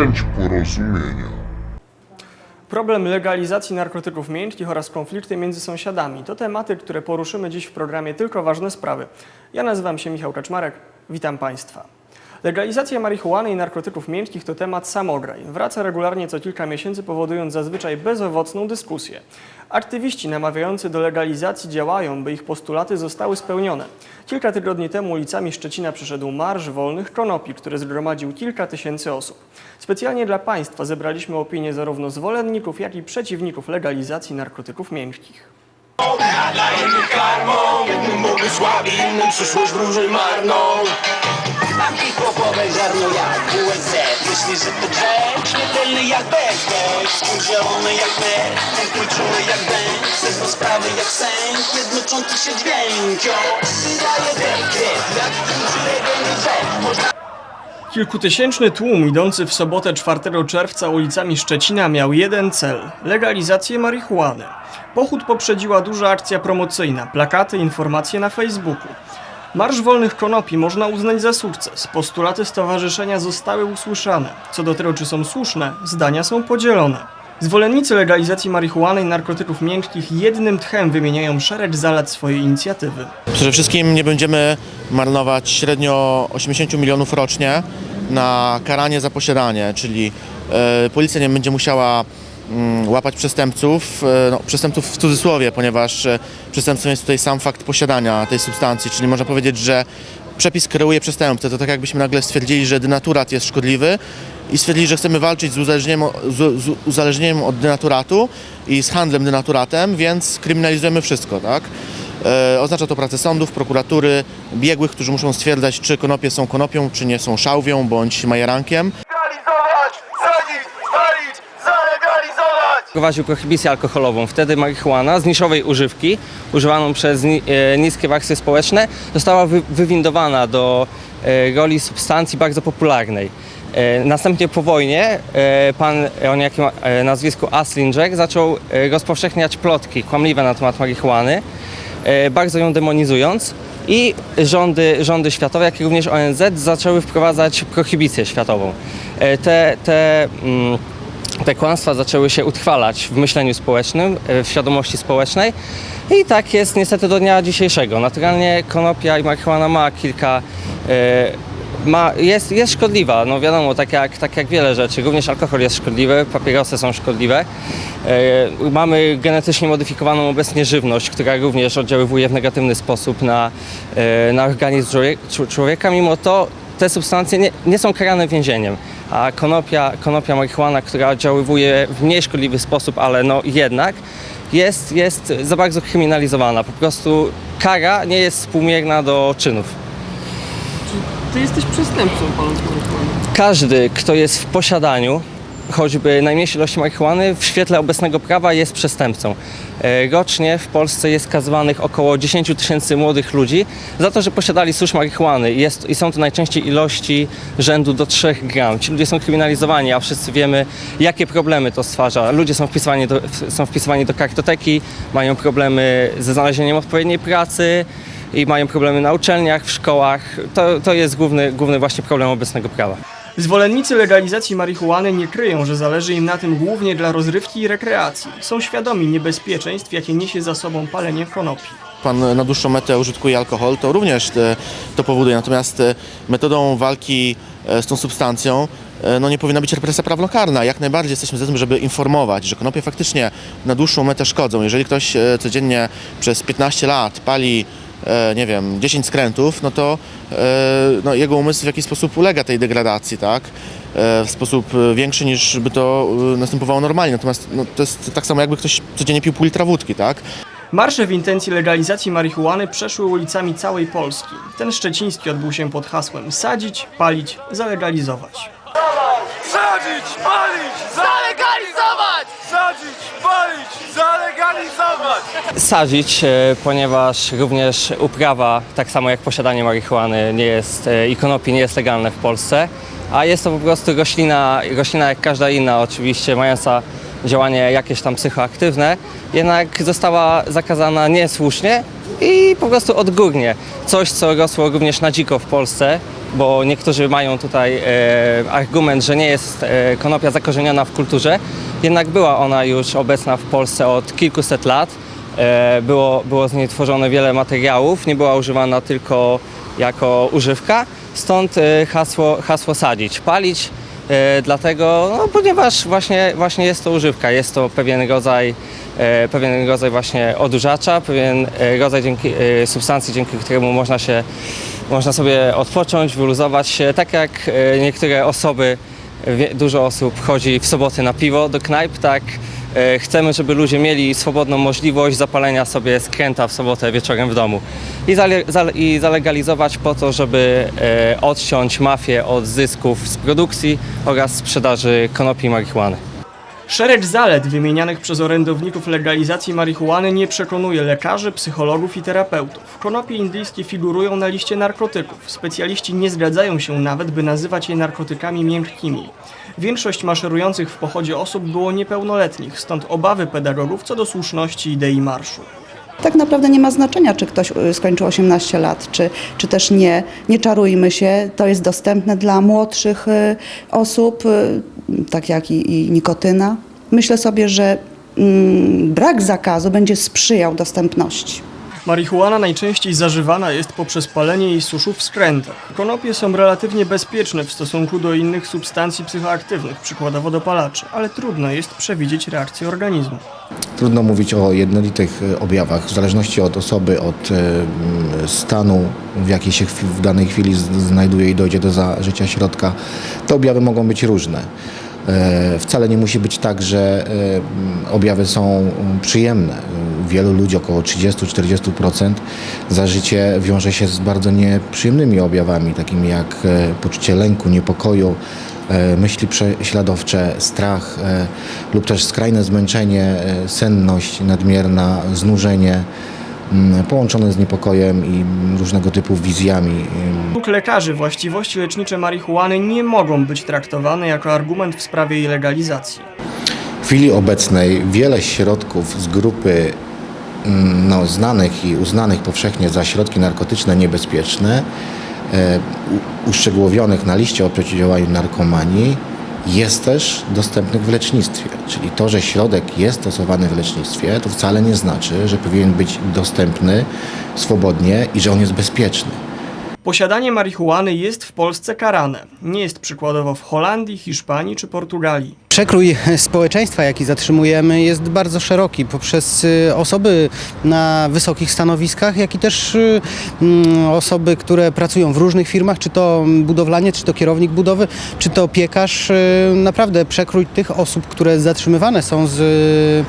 chęć porozumienia. Problem legalizacji narkotyków miękkich oraz konflikty między sąsiadami to tematy, które poruszymy dziś w programie Tylko Ważne Sprawy. Ja nazywam się Michał Kaczmarek, witam Państwa. Legalizacja marihuany i narkotyków miękkich to temat samograj. Wraca regularnie co kilka miesięcy, powodując zazwyczaj bezowocną dyskusję. Aktywiści namawiający do legalizacji działają, by ich postulaty zostały spełnione. Kilka tygodni temu ulicami Szczecina przyszedł Marsz Wolnych Konopi, który zgromadził kilka tysięcy osób. Specjalnie dla Państwa zebraliśmy opinie zarówno zwolenników, jak i przeciwników legalizacji narkotyków miękkich. Dla jednych karmą, jednym błogosławi, innym przyszłość wróży marną. Mam hip-hopowe ziarno jak WSZ Myślisz, że to jak jak sprawy jak sęk, jednoczący się Wydaje dekret, jak duży Można Kilkutysięczny tłum idący w sobotę 4 czerwca ulicami Szczecina miał jeden cel legalizację marihuany. Pochód poprzedziła duża akcja promocyjna, plakaty, informacje na Facebooku. Marsz Wolnych Konopi można uznać za sukces. Postulaty stowarzyszenia zostały usłyszane. Co do tego, czy są słuszne, zdania są podzielone. Zwolennicy legalizacji marihuany i narkotyków miękkich jednym tchem wymieniają szereg zalet swojej inicjatywy. Przede wszystkim nie będziemy marnować średnio 80 milionów rocznie na karanie za posiadanie, czyli e, policja nie będzie musiała łapać przestępców, e, no, przestępców w cudzysłowie, ponieważ e, przestępstwem jest tutaj sam fakt posiadania tej substancji, czyli można powiedzieć, że przepis kreuje przestępcę. To tak jakbyśmy nagle stwierdzili, że denaturat jest szkodliwy i stwierdzili, że chcemy walczyć z uzależnieniem, z, z uzależnieniem od denaturatu i z handlem denaturatem, więc kryminalizujemy wszystko, tak? E, oznacza to pracę sądów, prokuratury, biegłych, którzy muszą stwierdzać, czy konopie są konopią, czy nie są szałwią bądź majerankiem. Legalizować, sadzić, palić, zalegalizować! Wprowadził prohibicję alkoholową. Wtedy marihuana z niszowej używki, używaną przez e, niskie warstwy społeczne, została wy- wywindowana do e, roli substancji bardzo popularnej. E, Następnie po wojnie pan o niejakim e, nazwisku Aslinger zaczął rozpowszechniać plotki kłamliwe na temat marihuany, bardzo ją demonizując. I rządy, rządy światowe, jak i również ONZ zaczęły wprowadzać prohibicję światową. Te, te mm, te kłamstwa zaczęły się utrwalać w myśleniu społecznym, e, w świadomości społecznej i tak jest niestety do dnia dzisiejszego. Naturalnie konopia i marihuana ma kilka, e, ma, jest, jest szkodliwa, no wiadomo, tak jak, tak jak wiele rzeczy, również alkohol jest szkodliwy, papierosy są szkodliwe. E, mamy genetycznie modyfikowaną obecnie żywność, która również oddziaływuje w negatywny sposób na, na organizm człowiek- człowieka, mimo to te substancje nie, nie są karane więzieniem, a konopia, konopia marihuana, która oddziaływuje w mniej szkodliwy sposób, ale no jednak jest, jest za bardzo kryminalizowana. Po prostu kara nie jest współmierna do czynów. Ty jesteś przestępcą paląc marihuanę. Każdy, kto jest w posiadaniu choćby najmniejszej ilości marihuany w świetle obecnego prawa jest przestępcą. E, Rocznie w Polsce jest skazywanych około 10 tysięcy młodych ludzi za to, że posiadali susz marihuany. Jest, I są to najczęściej ilości rzędu do 3 gram. Ci ludzie są kryminalizowani, a wszyscy wiemy, jakie problemy to stwarza. Ludzie są wpisywani do, są wpisywani do kartoteki, mają problemy ze znalezieniem odpowiedniej pracy i mają problemy na uczelniach, w szkołach. To, to jest główny, główny właśnie problem obecnego prawa. Zwolennicy legalizacji marihuany nie kryją, że zależy im na tym głównie dla rozrywki i rekreacji. Są świadomi niebezpieczeństw, jakie niesie za sobą palenie konopi. Pan na dłuższą metę użytkuje alkohol, to również e, to powoduje. Natomiast e, metodą walki e, z tą substancją e, no nie powinna być represja prawnokarna. Jak najbardziej jesteśmy za tym, żeby informować, że konopie faktycznie na dłuższą metę szkodzą. Jeżeli ktoś e, codziennie przez 15 lat pali e, nie wiem, 10 skrętów, no to e, no, jego umysł w jakiś sposób ulega tej degradacji, tak? E, W sposób e, większy niż by to e, następowało normalnie. Natomiast no, to jest tak samo jakby ktoś codziennie pił pół litra wódki, tak? Marsze w intencji legalizacji marihuany przeszły ulicami całej Polski. Ten szczeciński odbył się pod hasłem sadzić, palić, zalegalizować. Sadzić, palić, zalegalizować! Sadzić, palić, zalegalizować! sadzić, e, ponieważ również uprawa, tak samo jak posiadanie marihuany nie jest, e, i konopi nie jest legalne w Polsce, a jest to po prostu roślina, roślina jak każda inna oczywiście, mająca działanie jakieś tam psychoaktywne, jednak została zakazana niesłusznie i po prostu odgórnie. Coś, co rosło również na dziko w Polsce bo niektórzy mają tutaj e, argument, że nie jest e, konopia zakorzeniona w kulturze, jednak była ona już obecna w Polsce od kilkuset lat. E, było, było z niej tworzone wiele materiałów, nie była używana tylko jako używka, stąd hasło, hasło sadzić, palić. Dlatego, no, ponieważ właśnie, właśnie jest to używka, jest to pewien rodzaj, pewien rodzaj właśnie odurzacza, pewien rodzaj dzięki, substancji, dzięki któremu można się, można sobie odpocząć, wyluzować się, tak jak e, niektóre osoby, dużo osób chodzi w soboty na piwo do knajp, tak e, chcemy, żeby ludzie mieli swobodną możliwość zapalenia sobie skręta w sobotę wieczorem w domu i, zale, i zalegalizować po to, żeby e, odciąć mafię od zysków z produkcji oraz sprzedaży konopi i marihuany. Szereg zalet wymienianych przez orędowników legalizacji marihuany nie przekonuje lekarzy, psychologów i terapeutów. Konopie indyjskie figurują na liście narkotyków. Specjaliści nie zgadzają się nawet, by nazywać je narkotykami miękkimi. Większość maszerujących w pochodzie osób było niepełnoletnich, stąd obawy pedagogów co do słuszności idei marszu. Tak naprawdę nie ma znaczenia, czy ktoś y, skończył 18 lat, czy, czy też nie. Nie czarujmy się, to jest dostępne dla młodszych y, osób, y, tak jak i, i nikotyna. Myślę sobie, że mm, brak zakazu będzie sprzyjał dostępności. Marihuana najczęściej zażywana jest poprzez palenie jej suszu w skrętach. Konopie są relatywnie bezpieczne w stosunku do innych substancji psychoaktywnych, przykładowo dopalaczy, ale trudno jest przewidzieć reakcję organizmu. Trudno mówić o jednolitych e, objawach, w zależności od osoby, od e, stanu, w jakiej się w danej chwili znajduje i dojdzie do zażycia środka. Te objawy mogą być różne. E, Wcale nie musi być tak, że e, objawy są przyjemne. Wielu ludzi, około 30-40% zażycie wiąże się z bardzo nieprzyjemnymi objawami, takimi jak e, poczucie lęku, niepokoju, myśli prześladowcze, strach lub też skrajne zmęczenie, senność nadmierna, znużenie połączone z niepokojem i różnego typu wizjami. Według lekarzy właściwości lecznicze marihuany nie mogą być traktowane jako argument w sprawie jej legalizacji. W chwili obecnej wiele środków z grupy mm, no, znanych i uznanych powszechnie za środki narkotyczne niebezpieczne, e, uszczegółowionych na liście o przeciwdziałaniu narkomanii, jest też dostępnych w lecznictwie. Czyli to, że środek jest stosowany w lecznictwie, to wcale nie znaczy, że powinien być dostępny swobodnie i że on jest bezpieczny. Posiadanie marihuany jest w Polsce karane. Nie jest przykładowo w Holandii, Hiszpanii czy Portugalii. Przekrój społeczeństwa, jaki zatrzymujemy, jest bardzo szeroki poprzez y, osoby na wysokich stanowiskach, jak i też y, mm, osoby, które pracują w różnych firmach, czy to budowlanie, czy to kierownik budowy, czy to piekarz. y, Naprawdę przekrój tych osób, które zatrzymywane są z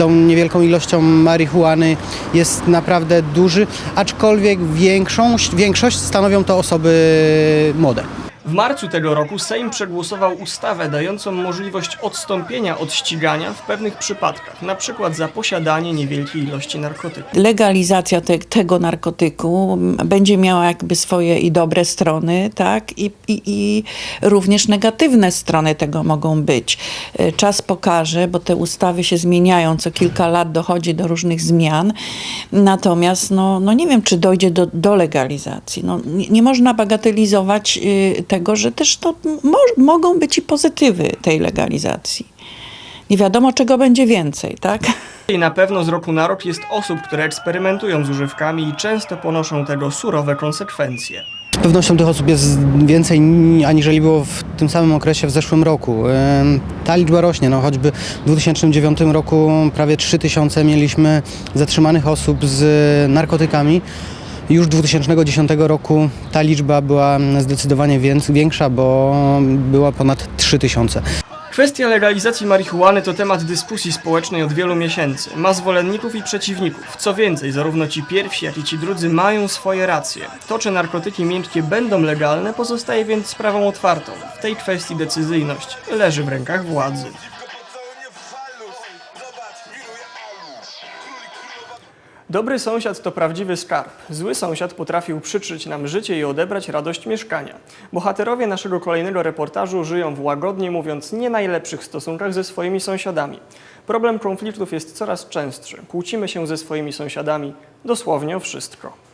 tą niewielką ilością marihuany jest naprawdę duży, aczkolwiek większość, większość stanowią to osoby młode. W marcu tego roku Sejm przegłosował ustawę dającą możliwość odstąpienia od ścigania w pewnych przypadkach, na przykład za posiadanie niewielkiej ilości narkotyków. legalizacja te, tego narkotyku m, będzie miała jakby swoje i dobre strony, tak, i, i, i również negatywne strony tego mogą być. E, Czas pokaże, bo te ustawy się zmieniają, co kilka lat dochodzi do różnych zmian, natomiast no, no nie wiem, czy dojdzie do, do legalizacji. No, nie, nie można bagatelizować y, tego, że też to mo, mogą być i pozytywy tej legalizacji. Nie wiadomo, czego będzie więcej, tak? I na pewno z roku na rok jest osób, które eksperymentują z używkami i często ponoszą tego surowe konsekwencje. Z pewnością tych osób jest więcej ni- aniżeli było w tym samym okresie w zeszłym roku. Ta liczba rośnie, no choćby w 2009 roku prawie 3000 mieliśmy zatrzymanych osób z narkotykami. Już 2010 roku ta liczba była zdecydowanie większa, bo była ponad 3000. Kwestia legalizacji marihuany to temat dyskusji społecznej od wielu miesięcy. Ma zwolenników i przeciwników. Co więcej, zarówno ci pierwsi, jak i ci drudzy mają swoje racje. To, czy narkotyki miękkie będą legalne, pozostaje więc sprawą otwartą. W tej kwestii decyzyjność leży w rękach władzy. Dobry sąsiad to prawdziwy skarb. Zły sąsiad potrafił przyczyć nam życie i odebrać radość mieszkania. Bohaterowie naszego kolejnego reportażu żyją w łagodnie mówiąc nie najlepszych stosunkach ze swoimi sąsiadami. Problem konfliktów jest coraz częstszy. Kłócimy się ze swoimi sąsiadami dosłownie o wszystko.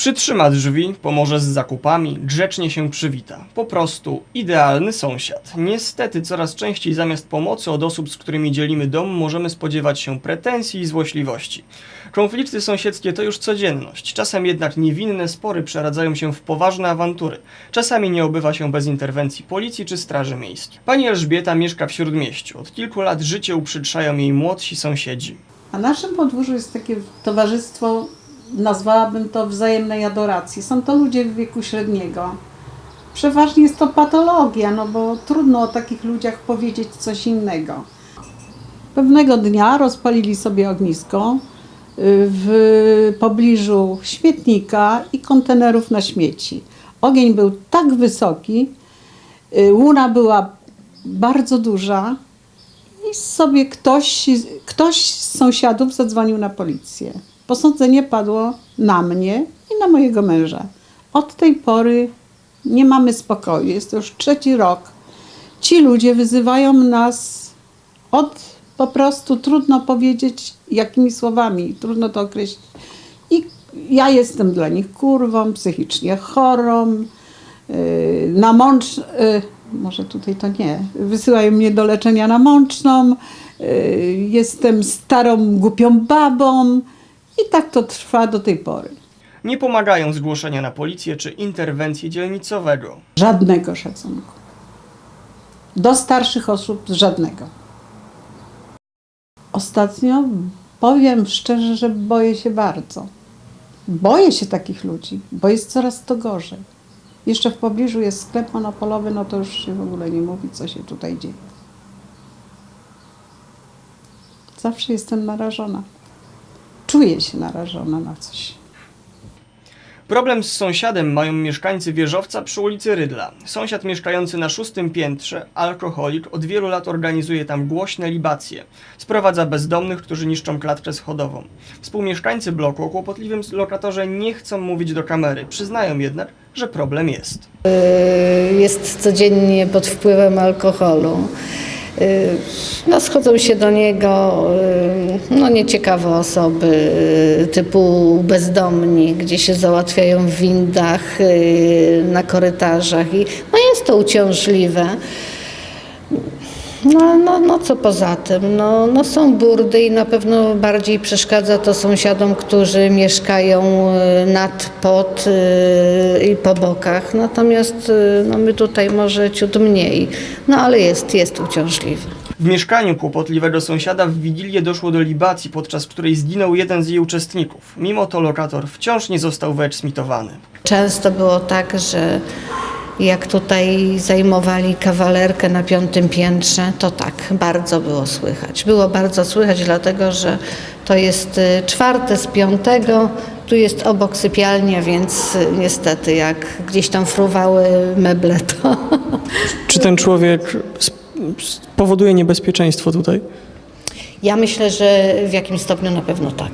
Przytrzyma drzwi, pomoże z zakupami, grzecznie się przywita. Po prostu idealny sąsiad. Niestety coraz częściej zamiast pomocy od osób, z którymi dzielimy dom, możemy spodziewać się pretensji i złośliwości. Konflikty sąsiedzkie to już codzienność. Czasem jednak niewinne spory przeradzają się w poważne awantury. Czasami nie obywa się bez interwencji policji czy straży miejskiej. Pani Elżbieta mieszka w Śródmieściu. Od kilku lat życie uprzykrzają jej młodsi sąsiedzi. Na naszym podwórzu jest takie towarzystwo, nazwałabym to wzajemnej adoracji. Są to ludzie w wieku średniego. Przeważnie jest to patologia, no bo trudno o takich ludziach powiedzieć coś innego. Pewnego dnia rozpalili sobie ognisko y, w pobliżu śmietnika i kontenerów na śmieci. Ogień był tak wysoki, y, łuna była bardzo duża, i sobie ktoś, ktoś z sąsiadów zadzwonił na policję. Posądzenie padło na mnie i na mojego męża. Od tej pory nie mamy spokoju. Jest to już trzeci rok. Ci ludzie wyzywają nas od po prostu trudno powiedzieć jakimi słowami, trudno to określić. I ja jestem dla nich kurwą, psychicznie chorą, yy, na mącz, yy, może tutaj to nie, wysyłają mnie do leczenia na mączną, yy, jestem starą, głupią babą i tak to trwa do tej pory. Nie pomagają zgłoszenia na policję czy interwencję dzielnicowego. Żadnego szacunku. Do starszych osób żadnego. Ostatnio powiem szczerze, że boję się bardzo. Boję się takich ludzi, bo jest coraz to gorzej. Jeszcze w pobliżu jest sklep monopolowy, no to już się w ogóle nie mówi, co się tutaj dzieje. Zawsze jestem narażona. Czuję się narażona na coś. Problem z sąsiadem mają mieszkańcy wieżowca przy ulicy Rydla. Sąsiad mieszkający na szóstym piętrze, alkoholik, od wielu lat organizuje tam głośne libacje. Sprowadza bezdomnych, którzy niszczą klatkę schodową. Współmieszkańcy bloku o kłopotliwym lokatorze nie chcą mówić do kamery. Przyznają jednak, że problem jest. jest codziennie pod wpływem alkoholu. Y, No, schodzą się do niego y, no, nieciekawe osoby y, typu bezdomni, gdzie się załatwiają w windach, na korytarzach i no, jest to uciążliwe. No, no, no co poza tym? No, no są burdy i na pewno bardziej przeszkadza to sąsiadom, którzy mieszkają y, nad, pod y, i po bokach. Natomiast y, no, my tutaj może ciut mniej. No ale jest, jest uciążliwe. W mieszkaniu kłopotliwego sąsiada w Wigilię doszło do libacji, podczas której zginął jeden z jej uczestników. Mimo to lokator wciąż nie został wyeksmitowany. Często było tak, że jak tutaj zajmowali kawalerkę na piątym piętrze, to tak, bardzo było słychać. Było bardzo słychać, dlatego że to jest y, czwarte z piątego, tu jest obok sypialnia, więc y, niestety jak gdzieś tam fruwały meble, to Czy ten człowiek powoduje niebezpieczeństwo tutaj? ja myślę, że w jakimś stopniu na pewno tak.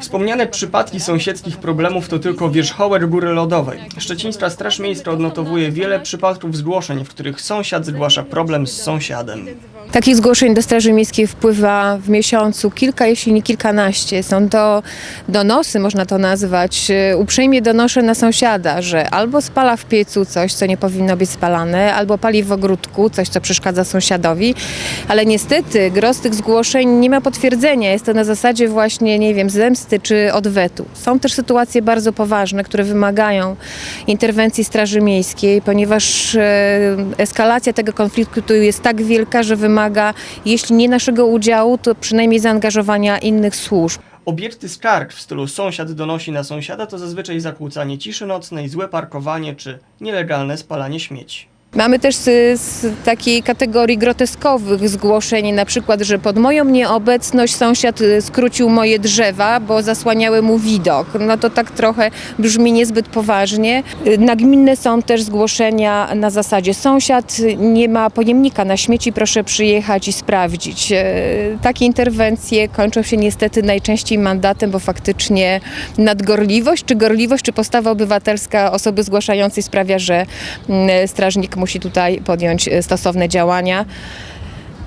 Wspomniane przypadki sąsiedzkich problemów to tylko wierzchołek góry lodowej. Szczecińska Straż Miejska odnotowuje wiele przypadków zgłoszeń, w których sąsiad zgłasza problem z sąsiadem. Takich zgłoszeń do Straży Miejskiej wpływa w miesiącu kilka, jeśli nie kilkanaście. Są to donosy, można to nazwać. Uprzejmie donoszę na sąsiada, że albo spala w piecu coś, co nie powinno być spalane, albo pali w ogródku coś, co przeszkadza sąsiadowi. Ale niestety gros tych zgłoszeń nie ma potwierdzenia. Jest to na zasadzie właśnie, nie wiem, zemsty czy odwetu. Są też sytuacje bardzo poważne, które wymagają interwencji Straży Miejskiej, ponieważ e, eskalacja tego konfliktu jest tak wielka, że wymaga, jeśli nie naszego udziału, to przynajmniej zaangażowania innych służb. Obiekty skarg w stylu sąsiad donosi na sąsiada to zazwyczaj zakłócanie ciszy nocnej, złe parkowanie czy nielegalne spalanie śmieci. Mamy też z, z takiej kategorii groteskowych zgłoszeń, na przykład, że pod moją nieobecność sąsiad y, skrócił moje drzewa, bo zasłaniały mu widok. No to tak trochę brzmi niezbyt poważnie. Y, Nagminne są też zgłoszenia na zasadzie sąsiad nie ma pojemnika na śmieci, proszę przyjechać i sprawdzić. Y, Takie interwencje kończą się niestety najczęściej mandatem, bo faktycznie nadgorliwość, czy gorliwość, czy postawa obywatelska osoby zgłaszającej sprawia, że mm, strażnik musi tutaj podjąć e, stosowne działania.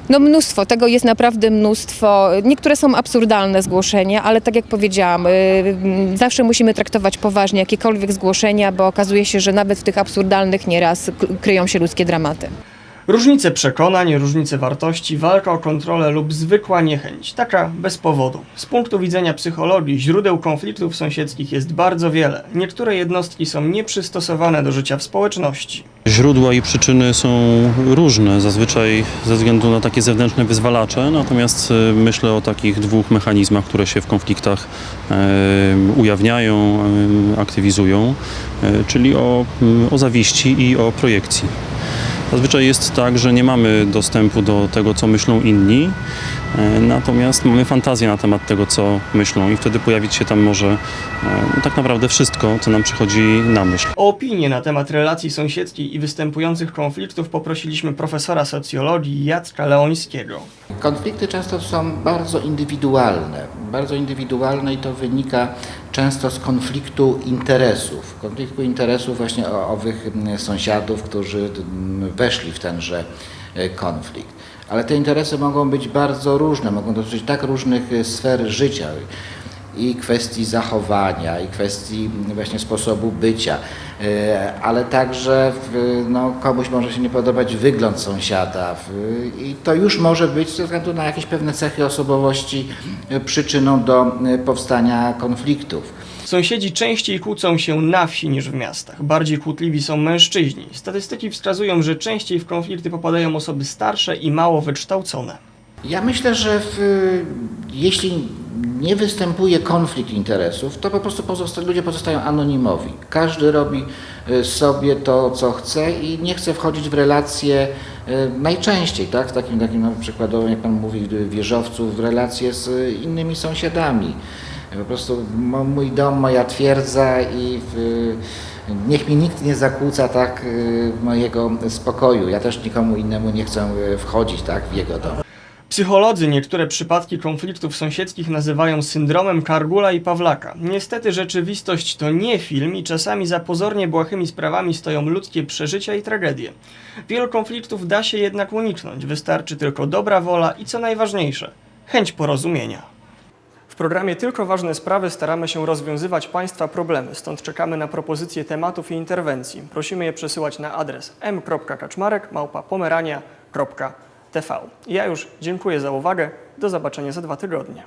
No mnóstwo, tego jest naprawdę mnóstwo. Niektóre są absurdalne zgłoszenia, ale tak jak powiedziałam, y, zawsze musimy traktować poważnie jakiekolwiek zgłoszenia, bo okazuje się, że nawet w tych absurdalnych nieraz kryją się ludzkie dramaty. Różnice przekonań, różnice wartości, walka o kontrolę lub zwykła niechęć, taka bez powodu. Z punktu widzenia psychologii źródeł konfliktów sąsiedzkich jest bardzo wiele. Niektóre jednostki są nieprzystosowane do życia w społeczności. Źródła i przyczyny są różne, zazwyczaj ze względu na takie zewnętrzne wyzwalacze, natomiast e, myślę o takich dwóch mechanizmach, które się w konfliktach e, ujawniają, e, aktywizują, czyli o, o zawiści i o projekcji. Zazwyczaj jest tak, że nie mamy dostępu do tego, co myślą inni, e, natomiast mamy fantazję na temat tego, co myślą i wtedy pojawić się tam może e, tak naprawdę wszystko, co nam przychodzi na myśl. O opinię na temat relacji sąsiedzkich i występujących konfliktów poprosiliśmy profesora socjologii Jacka Leońskiego. Konflikty często są bardzo indywidualne. Bardzo indywidualne i to wynika często z konfliktu interesów. Konfliktu interesów właśnie owych sąsiadów, którzy weszli w tenże e, konflikt. Ale te interesy mogą być bardzo różne, mogą dotyczyć tak różnych e, sfer życia i kwestii zachowania, i kwestii właśnie sposobu bycia, e, ale także no, komuś może się nie podobać wygląd sąsiada i to już może być ze względu na jakieś pewne cechy osobowości e, przyczyną do e, powstania konfliktów. Sąsiedzi częściej kłócą się na wsi niż w miastach. Bardziej kłótliwi są mężczyźni. Statystyki wskazują, że częściej w konflikty popadają osoby starsze i mało wykształcone. Ja myślę, że w, jeśli nie występuje konflikt interesów, to po prostu pozosta- ludzie pozostają anonimowi. Każdy robi y, sobie to, co chce i nie chce wchodzić w relacje y, najczęściej, tak? W takim, takim przykładowym, jak Pan mówi, wieżowców, w relacje z innymi sąsiadami. Po prostu mój dom, moja twierdza i w, niech mi nikt nie zakłóca tak y, mojego spokoju. Ja też nikomu innemu nie chcę wchodzić tak, w jego dom. Psycholodzy niektóre przypadki konfliktów sąsiedzkich nazywają syndromem Kargula i Pawlaka. Niestety rzeczywistość to nie film i czasami za pozornie błahymi sprawami stoją ludzkie przeżycia i tragedie. Wielu konfliktów da się jednak uniknąć, wystarczy tylko dobra wola i co najważniejsze, chęć porozumienia. W programie Tylko Ważne Sprawy staramy się rozwiązywać Państwa problemy, stąd czekamy na propozycje tematów i interwencji. Prosimy je przesyłać na adres m.kaczmarek.pomerania.tv. Ja już dziękuję za uwagę. Do zobaczenia za dwa tygodnie.